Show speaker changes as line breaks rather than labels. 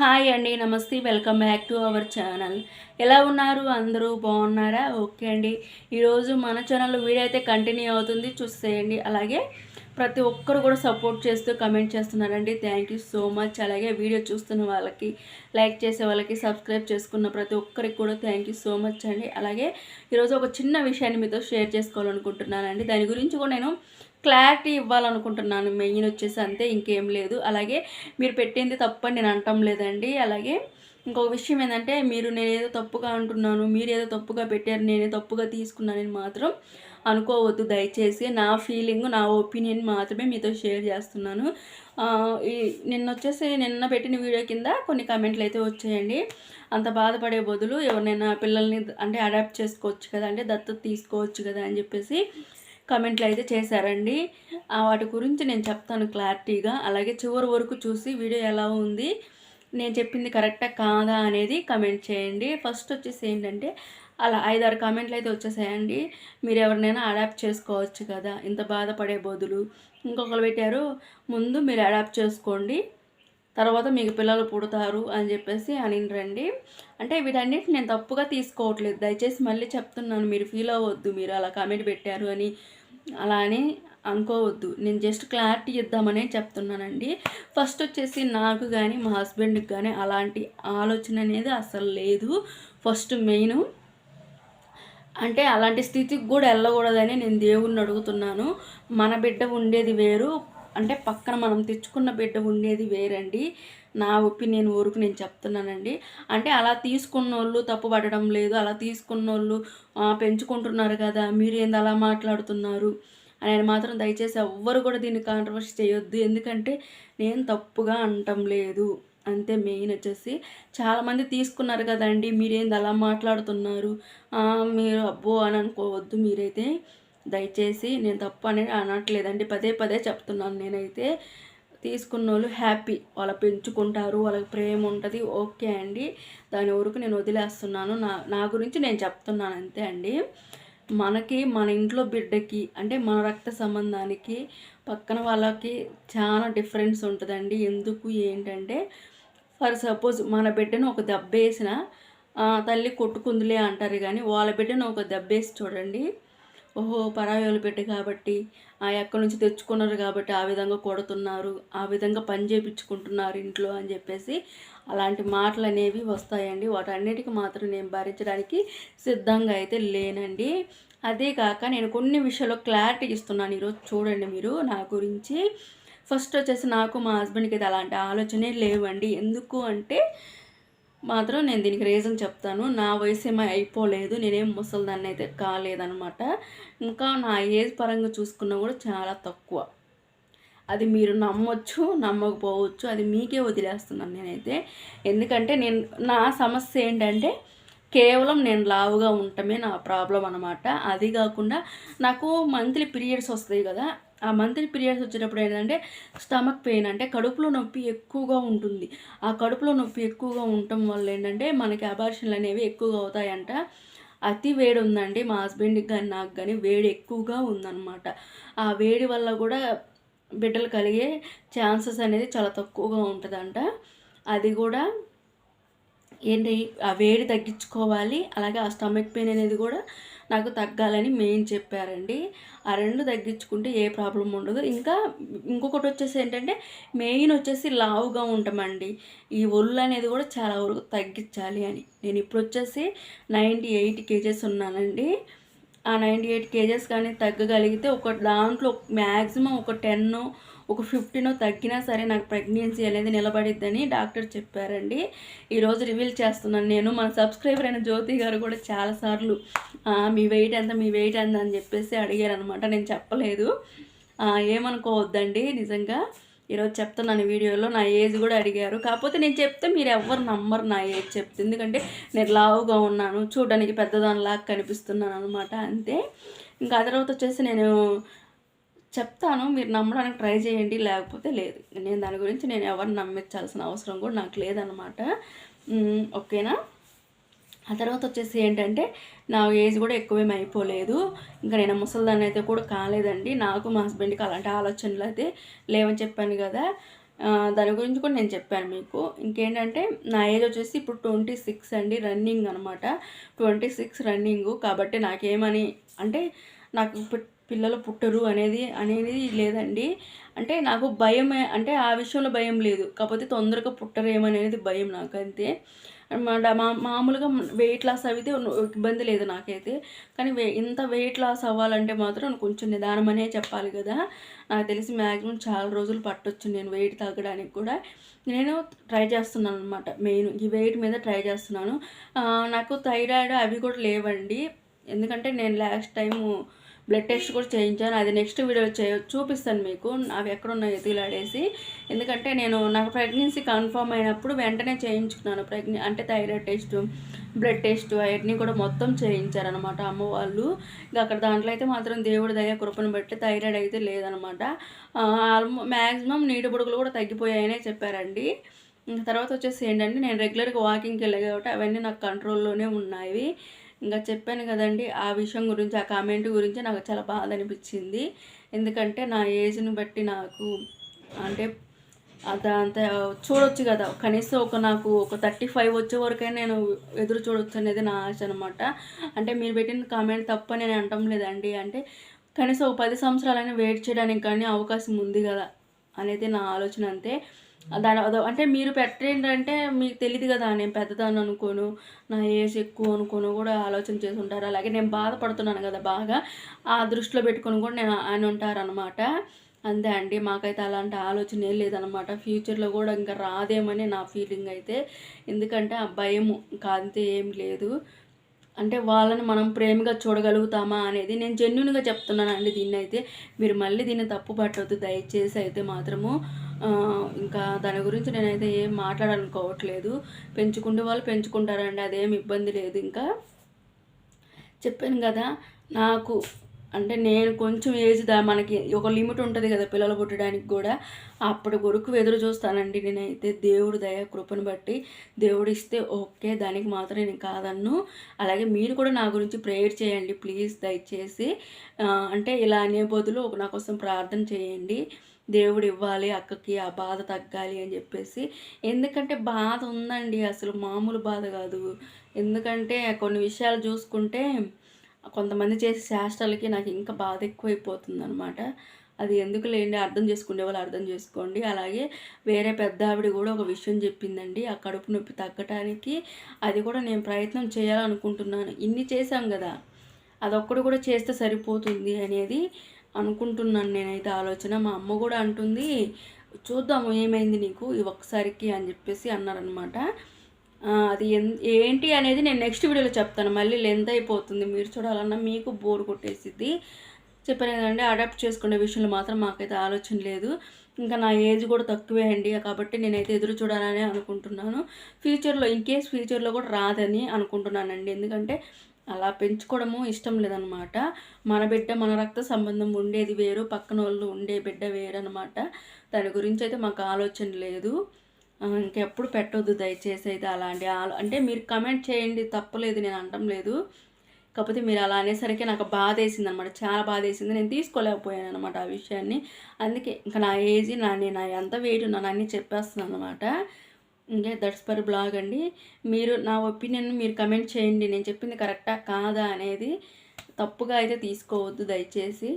Hi అండి నమస్తే welcome back to our channel. ఎలా ఉన్నారు? అందరూ బాగున్నారా? ఓకే అండి. ఈరోజు మన ఛానల్లో వీడియో అయితే కంటిన్యూ అవుతుంది. చూసేయండి. అలాగే ప్రతి ఒక్కరు కూడా సపోర్ట్ చేస్తూ కమెంట్ చేస్తున్నారండి. థ్యాంక్ యూ సో మచ్ అలాగే వీడియో చూస్తున్న వాళ్ళకి లైక్ చేసే వాళ్ళకి సబ్స్క్రైబ్ చేసుకున్న ప్రతి ఒక్కరికి కూడా థ్యాంక్ యూ సో మచ్ అండి. అలాగే ఈరోజు ఒక చిన్న విషయాన్ని మీతో షేర్ చేసుకోవాలనుకుంటున్నానండి. దాని గురించి కూడా నేను క్లారిటీ ఇవ్వాలనుకుంటున్నాను. మెయిన్ వచ్చేసి అంతే ఇంకేం లేదు. అలాగే మీరు పెట్టింది తప్పని నేను అంటం లేదండి. అలాగే ఇంకొక విషయం ఏంటంటే మీరు నేనేదో తప్పుగా అంటున్నాను మీరు ఏదో తప్పుగా పెట్టారు నేనే తప్పుగా తీసుకున్నానని మాత్రం అనుకోవద్దు. దయచేసి నా ఫీలింగ్ నా ఒపీనియన్ మాత్రమే మీతో షేర్ చేస్తున్నాను. ఈ నిన్న వచ్చేసి నిన్న పెట్టిన వీడియో కింద కొన్ని కమెంట్లు అయితే వచ్చాయండి. అంత బాధపడే బదులు ఎవరినైనా పిల్లల్ని అంటే అడాప్ట్ చేసుకోవచ్చు కదా అంటే దత్తత తీసుకోవచ్చు కదా అని చెప్పేసి కమెంట్లు అయితే చేశారండి. వాటి గురించి నేను చెప్తాను క్లారిటీగా. అలాగే చివరి వరకు చూసి వీడియో ఎలా ఉంది నేను చెప్పింది కరెక్టా కాదా అనేది కమెంట్ చేయండి. ఫస్ట్ వచ్చేసి ఏంటంటే అలా ఐదారు కామెంట్లు అయితే వచ్చేసాయండి. మీరు ఎవరినైనా అడాప్ట్ చేసుకోవచ్చు కదా ఇంత బాధపడే బదులు. ఇంకొకరు పెట్టారు ముందు మీరు అడాప్ట్ చేసుకోండి తర్వాత మీకు పిల్లలు పుడతారు అని చెప్పేసి అనిరండి అంటే వీటన్నిటిని నేను తప్పుగా తీసుకోవట్లేదు. దయచేసి మళ్ళీ చెప్తున్నాను మీరు ఫీల్ అవ్వద్దు మీరు అలా కామెంట్ పెట్టారు అని అలా అని అనుకోవద్దు. నేను జస్ట్ క్లారిటీ ఇద్దామనే చెప్తున్నానండి. ఫస్ట్ వచ్చేసి నాకు కానీ మా హస్బెండ్కి కానీ అలాంటి ఆలోచన అనేది అసలు లేదు. ఫస్ట్ మెయిన్ అంటే అలాంటి స్థితికి కూడా వెళ్ళకూడదని నేను దేవుణ్ణి అడుగుతున్నాను. మన బిడ్డ ఉండేది వేరు అంటే పక్కన మనం తెచ్చుకున్న బిడ్డ ఉండేది వేరండి. నా ఒపీనియన్ ఊరుకు నేను చెప్తున్నానండి. అంటే అలా తీసుకున్న వాళ్ళు తప్పుపడడం లేదు. అలా తీసుకున్న వాళ్ళు పెంచుకుంటున్నారు కదా మీరు ఏంది అలా మాట్లాడుతున్నారు? అని మాత్రం దయచేసి ఎవ్వరు కూడా దీన్ని కాంట్రవర్సీ చేయొద్దు. ఎందుకంటే నేను తప్పుగా అంటం లేదు. అంతే మెయిన్ వచ్చేసి. చాలామంది తీసుకున్నారు కదండి. మీరేంది అలా మాట్లాడుతున్నారు? మీరు అబ్బో అని అనుకోవద్దు మీరైతే. దయచేసి నేను తప్పు అనేది అనట్లేదండి. పదే పదే చెప్తున్నాను నేనైతే. తీసుకున్న వాళ్ళు హ్యాపీ. వాళ్ళ పెంచుకుంటారు వాళ్ళకి ప్రేమ ఉంటుంది. ఓకే అండి. దాని వరకు నేను వదిలేస్తున్నాను. నా నా గురించి నేను చెప్తున్నాను అంతే అండి. మనకి మన ఇంట్లో బిడ్డకి అంటే మన రక్త సంబంధానికి పక్కన వాళ్ళకి చాలా డిఫరెన్స్ ఉంటుందండి. ఎందుకు ఏంటంటే ఫర్ సపోజ్ మన బిడ్డను ఒక దెబ్బ వేసిన తల్లి కొట్టుకుందిలే అంటారు కానీ వాళ్ళ బిడ్డను ఒక దెబ్బ వేసి చూడండి. ఓహో పరాయోలు పెట్టి కాబట్టి ఆ ఎక్కడి నుంచి తెచ్చుకున్నారు కాబట్టి ఆ విధంగా కొడుతున్నారు ఆ విధంగా పని చేయించుకుంటున్నారు ఇంట్లో అని చెప్పేసి అలాంటి మాటలు అనేవి వస్తాయండి. వాటన్నిటికీ మాత్రం నేను భరించడానికి సిద్ధంగా అయితే లేనండి. అదే కాక నేను కొన్ని విషయాల్లో క్లారిటీ ఇస్తున్నాను ఈరోజు చూడండి మీరు నా గురించి. ఫస్ట్ వచ్చేసి నాకు మా హస్బెండ్కి అయితే అలాంటి ఆలోచనే లేవండి. ఎందుకు అంటే మాత్రం నేను దీనికి రీజన్ చెప్తాను. నా వయసు ఏమీ అయిపోలేదు. నేనేం ముసలిదాన్ని అయితే కాలేదనమాట ఇంకా నా ఏజ్ పరంగా చూసుకున్నా కూడా చాలా తక్కువ. అది మీరు నమ్మొచ్చు నమ్మకపోవచ్చు అది మీకే వదిలేస్తున్నాను నేనైతే. ఎందుకంటే నేను నా సమస్య ఏంటంటే కేవలం నేను లావుగా ఉండటమే నా ప్రాబ్లం అనమాట అది కాకుండా నాకు మంత్లీ పీరియడ్స్ వస్తాయి కదా ఆ మంత్లీ పీరియడ్స్ వచ్చేటప్పుడు ఏంటంటే స్టమక్ పెయిన్ అంటే కడుపులో నొప్పి ఎక్కువగా ఉంటుంది. ఆ కడుపులో నొప్పి ఎక్కువగా ఉండటం వల్ల ఏంటంటే మనకి అబార్షన్లు అనేవి ఎక్కువగా అవుతాయంట. అతి వేడి ఉందండి. మా హస్బెండ్కి కానీ నాకు కానీ వేడి ఎక్కువగా ఉందన్నమాట. ఆ వేడి వల్ల కూడా బిడ్డలు కలిగే ఛాన్సెస్ అనేది చాలా తక్కువగా ఉంటుందంట. అది కూడా ఏంటి? ఆ వేడి తగ్గించుకోవాలి. అలాగే ఆ స్టమక్ పెయిన్ అనేది కూడా నాకు తగ్గాలని మెయిన్ చెప్పారండి. ఆ రెండు తగ్గించుకుంటే ఏ ప్రాబ్లం ఉండదు. ఇంకా ఇంకొకటి వచ్చేసి ఏంటంటే మెయిన్ వచ్చేసి లావుగా ఉంటామండి ఈ ఒళ్ళు అనేది కూడా చాలా వరకు తగ్గించాలి అని. నేను ఇప్పుడు వచ్చేసి నైంటీ ఎయిట్ కేజెస్ ఉన్నానండి. ఆ నైంటీ ఎయిట్ కేజెస్ కానీ తగ్గగలిగితే ఒక దాంట్లో మ్యాక్సిమం ఒక టెన్ ఒక ఫిఫ్టీన్ తగ్గినా సరే నాకు ప్రెగ్నెన్సీ అనేది నిలబడిద్దని డాక్టర్ చెప్పారండి. ఈరోజు రివీల్ చేస్తున్నాను నేను. మన సబ్స్క్రైబర్ అయిన జ్యోతి గారు కూడా చాలాసార్లు మీ వెయిట్ ఎంత మీ వెయిట్ ఎంత అని చెప్పేసి అడిగారనమాట నేను చెప్పలేదు. ఏమనుకోవద్దండి నిజంగా. ఈరోజు చెప్తున్నాను వీడియోలో. నా ఏజ్ కూడా అడిగారు. కాకపోతే నేను చెప్తే మీరు ఎవరు నమ్మరు నా ఏజ్ చెప్తే. ఎందుకంటే నేను లావుగా ఉన్నాను చూడడానికి పెద్దదానిలాగా కనిపిస్తున్నాను అనమాట అంతే. ఇంకా ఆ తర్వాత వచ్చేసి నేను చెప్తాను మీరు నమ్మడానికి ట్రై చేయండి లేకపోతే లేదు. నేను దాని గురించి నేను ఎవరిని నమ్మించాల్సిన అవసరం కూడా నాకు లేదనమాట ఓకేనా? ఆ తర్వాత వచ్చేసి ఏంటంటే నా ఏజ్ కూడా ఎక్కువేం అయిపోలేదు. ఇంకా నేను ముసలిదాన్ని అయితే కూడా కాలేదండి. నాకు మా హస్బెండ్కి అలాంటి ఆలోచనలు అయితే లేవని చెప్పాను కదా. దాని గురించి కూడా నేను చెప్పాను మీకు. ఇంకేంటంటే నా ఏజ్ వచ్చేసి ఇప్పుడు ట్వంటీ సిక్స్ అండి రన్నింగ్ అనమాట ట్వంటీ సిక్స్ రన్నింగ్. కాబట్టి నాకేమని అంటే నాకు ఇప్పుడు పిల్లలు పుట్టరు అనేది అనేది లేదండి. అంటే నాకు భయం అంటే ఆ విషయంలో భయం లేదు. కాకపోతే తొందరగా పుట్టరేమనేది భయం నాకు అంతే మా- మామూలుగా వెయిట్ లాస్ అయితే ఇబ్బంది లేదు నాకైతే. కానీ వే ఇంత వెయిట్ లాస్ అవ్వాలంటే మాత్రం కొంచెం నిదానం అనే చెప్పాలి కదా. నాకు తెలిసి మ్యాక్సిమం చాలా రోజులు పట్టొచ్చు నేను వెయిట్ తగ్గడానికి కూడా. నేను ట్రై చేస్తున్నాను అనమాట మెయిన్. ఈ వెయిట్ మీద ట్రై చేస్తున్నాను. నాకు థైరాయిడ్ అవి కూడా లేవండి. ఎందుకంటే నేను లాస్ట్ టైము బ్లడ్ టెస్ట్ కూడా చేయించాను. అది నెక్స్ట్ వీడియోలో చే చూపిస్తాను మీకు. అవి ఎక్కడున్నాయో తీలాడేసి ఎతిలాడేసి ఎందుకంటే నేను నాకు ప్రెగ్నెన్సీ కన్ఫర్మ్ అయినప్పుడు వెంటనే చేయించుకున్నాను. ప్రెగ్నె అంటే థైరాయిడ్ టెస్ట్ బ్లడ్ టెస్ట్ అవన్నీ కూడా మొత్తం చేయించారనమాట అమ్మ వాళ్ళు. ఇంకా అక్కడ దాంట్లో అయితే మాత్రం దేవుడి దయ కృపను బట్టి థైరాయిడ్ అయితే లేదనమాట ఆల్మో మ్యాక్సిమం నీటి బుడుగులు కూడా తగ్గిపోయాయనే చెప్పారండి. తర్వాత వచ్చేసి ఏంటంటే నేను రెగ్యులర్గా వాకింగ్కి వెళ్ళే కాబట్టి అవన్నీ నాకు కంట్రోల్లోనే ఉన్నాయి. ఇంకా చెప్పాను కదండి ఆ విషయం గురించి ఆ కామెంట్ గురించి నాకు చాలా బాధ అనిపించింది. ఎందుకంటే నా ఏజ్ని బట్టి నాకు అంటే అంత చూడొచ్చు కదా. కనీసం ఒక నాకు ఒక థర్టీ ఫైవ్ వచ్చే వరకే నేను ఎదురు చూడొచ్చు అనేది నా ఆశ అనమాట అంటే మీరు పెట్టిన కామెంట్ తప్ప నేను అనటం లేదండి. అంటే కనీసం ఒక పది సంవత్సరాలైనా వెయిట్ చేయడానికి కానీ అవకాశం ఉంది కదా అనేది నా ఆలోచన అంతే. దాని అదో అంటే మీరు పెట్టేంటంటే మీకు తెలియదు కదా నేను పెద్దదాన్ని అనుకోను నా ఏజ్ ఎక్కువ అనుకోను కూడా ఆలోచన చేసి ఉంటారు అలాగే నేను బాధపడుతున్నాను కదా బాగా ఆ దృష్టిలో పెట్టుకొని కూడా నేను అని ఉంటారనమాట అంతే అండి మాకైతే అలాంటి ఆలోచన ఏం లేదనమాట ఫ్యూచర్లో కూడా ఇంకా రాదేమని నా ఫీలింగ్ అయితే. ఎందుకంటే ఆ భయము కాంతే ఏం లేదు. అంటే వాళ్ళని మనం ప్రేమగా చూడగలుగుతామా అనేది నేను జెన్యున్గా చెప్తున్నానండి దీన్ని అయితే మీరు మళ్ళీ దీన్ని తప్పు పట్టవద్దు దయచేసి అయితే మాత్రము. ఇంకా దాని గురించి నేనైతే ఏం మాట్లాడాలనుకోవట్లేదు. పెంచుకుంటే వాళ్ళు పెంచుకుంటారండి అదేం ఇబ్బంది లేదు. ఇంకా చెప్పాను కదా నాకు అంటే నేను కొంచెం ఏజ్ దా మనకి ఒక లిమిట్ ఉంటుంది కదా పిల్లలు పుట్టడానికి కూడా. అప్పటి వరకు ఎదురు చూస్తానండి నేనైతే దేవుడు దయ కృపను బట్టి. దేవుడు ఇస్తే ఓకే దానికి మాత్రం నేను కాదన్ను. అలాగే మీరు కూడా నా గురించి ప్రేయర్ చేయండి ప్లీజ్ దయచేసి. అంటే ఇలా అనే బదులు ఒక నా కోసం ప్రార్థన చేయండి. దేవుడు ఇవ్వాలి అక్కకి ఆ బాధ తగ్గాలి అని చెప్పేసి. ఎందుకంటే బాధ ఉందండి అసలు మామూలు బాధ కాదు. ఎందుకంటే కొన్ని విషయాలు చూసుకుంటే కొంతమంది చేసే శాస్త్రాలకి నాకు ఇంకా బాధ ఎక్కువైపోతుంది అనమాట అది ఎందుకు లేండి అర్థం చేసుకునే వాళ్ళు అర్థం చేసుకోండి. అలాగే వేరే పెద్ద ఆవిడ కూడా ఒక విషయం చెప్పిందండి ఆ కడుపు నొప్పి తగ్గటానికి. అది కూడా నేను ప్రయత్నం చేయాలనుకుంటున్నాను. ఇన్ని చేశాం కదా అదొక్కడు కూడా చేస్తే సరిపోతుంది అనేది అనుకుంటున్నాను నేనైతే ఆలోచన. మా అమ్మ కూడా అంటుంది చూద్దాము ఏమైంది నీకు? ఈ ఒక్కసారికి అని చెప్పేసి అన్నారనమాట అది ఎన్ ఏంటి అనేది నేను నెక్స్ట్ వీడియోలో చెప్తాను. మళ్ళీ లెంత్ అయిపోతుంది. మీరు చూడాలన్నా మీకు బోర్ కొట్టేసిద్ది. చెప్పాను కదండి అడాప్ట్ చేసుకునే విషయంలో మాత్రం మాకైతే ఆలోచన లేదు. ఇంకా నా ఏజ్ కూడా తక్కువే అండి. కాబట్టి నేనైతే ఎదురు చూడాలని అనుకుంటున్నాను. ఫ్యూచర్లో ఇన్ కేస్ ఫ్యూచర్లో కూడా రాదని అనుకుంటున్నానండి. ఎందుకంటే అలా పెంచుకోవడము ఇష్టం లేదనమాట మన బిడ్డ మన రక్త సంబంధం ఉండేది వేరు పక్కన వాళ్ళు ఉండే బిడ్డ వేరు అనమాట దాని గురించి అయితే మాకు ఆలోచన లేదు. ఇంకెప్పుడు పెట్టొద్దు దయచేసి అయితే అలాంటి ఆలో అంటే మీరు కమెంట్ చేయండి తప్పలేదు నేను అనటం లేదు. కాకపోతే మీరు అలా అనేసరికి నాకు బాధ వేసింది అనమాట చాలా బాధ వేసింది నేను తీసుకోలేకపోయాను అనమాట ఆ విషయాన్ని. అందుకే ఇంకా నా ఏజ్ నా నేను ఎంత వెయిట్ ఉన్నానని చెప్పేస్తున్నాను అనమాట ఇంకే దట్స్ పర్ బ్లాగ్ అండి. మీరు నా ఒపీనియన్ మీరు కమెంట్ చేయండి. నేను చెప్పింది కరెక్టా? కాదా? అనేది తప్పుగా అయితే తీసుకోవద్దు దయచేసి.